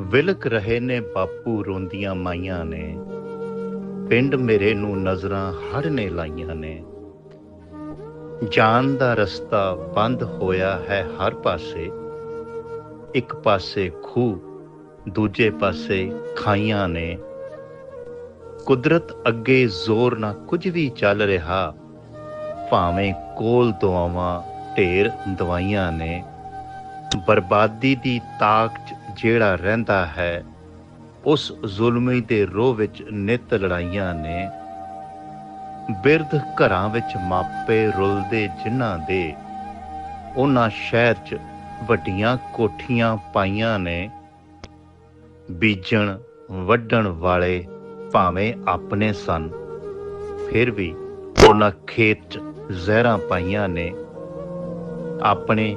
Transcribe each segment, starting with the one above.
ਵਿਲਕ ਰਹੇ ਨੇ ਬਾਪੂ ਰੋਂਦੀਆਂ ਮਾਈਆਂ ਨੇ। ਪਿੰਡ ਮੇਰੇ ਨੂੰ ਨਜ਼ਰਾਂ ਹੜ ਨੇ ਲਾਈਆਂ ਨੇ। ਜਾਨ ਦਾ ਰਸਤਾ ਬੰਦ ਹੋਇਆ ਹੈ ਹਰ ਪਾਸੇ। ਇੱਕ ਪਾਸੇ ਖੂਹ, ਦੂਜੇ ਪਾਸੇ ਖਾਈਆਂ ਨੇ। ਕੁਦਰਤ ਅੱਗੇ ਜ਼ੋਰ ਨਾ ਕੁਝ ਵੀ ਚੱਲ ਰਿਹਾ, ਭਾਵੇਂ ਕੋਲ ਦੁਆਵਾਂ ਢੇਰ ਦਵਾਈਆਂ ਨੇ। ਬਰਬਾਦੀ ਦੀ ਤਾਕ 'ਚ ਜਿਹੜਾ ਰਹਿੰਦਾ ਹੈ, ਉਸ ਜ਼ੁਲਮੀ ਦੇ ਰੋਹ ਵਿੱਚ ਨਿਤ ਲੜਾਈਆਂ ਨੇ। ਬਿਰਧ ਘਰਾਂ ਵਿੱਚ ਮਾਪੇ ਰੁਲਦੇ ਜਿਨ੍ਹਾਂ ਦੇ, ਉਹਨਾਂ ਸ਼ਹਿਰ 'ਚ ਵੱਡੀਆਂ ਕੋਠੀਆਂ ਪਾਈਆਂ ਨੇ। ਬੀਜਣ, ਵੱਢਣ ਵਾਲੇ ਭਾਵੇਂ ਆਪਣੇ ਸਨ, ਫਿਰ ਵੀ ਉਹਨਾਂ ਖੇਤ 'ਚ ਜ਼ਹਿਰਾਂ ਪਾਈਆਂ ਨੇ। ਆਪਣੇ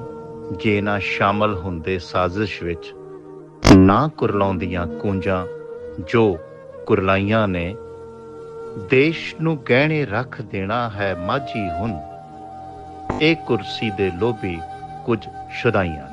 ਜੇ ਨਾ ਸ਼ਾਮਲ ਹੁੰਦੇ ਸਾਜ਼ਿਸ਼ ਵਿੱਚ ਨਾ ਕੁਰਲਾਉਂਦੀਆਂ ਕੁੰਜਾਂ ਜੋ ਕੁਰਲਾਈਆਂ ਨੇ, ਦੇਸ਼ ਨੂੰ ਗਹਿਣੇ ਰੱਖ ਦੇਣਾ ਹੈ ਮਾਝੀ ਹੁਣ। ਇਹ ਕੁਰਸੀ ਦੇ ਲੋਭੀ ਕੁਝ ਸ਼ੁਦਾਈਆਂ।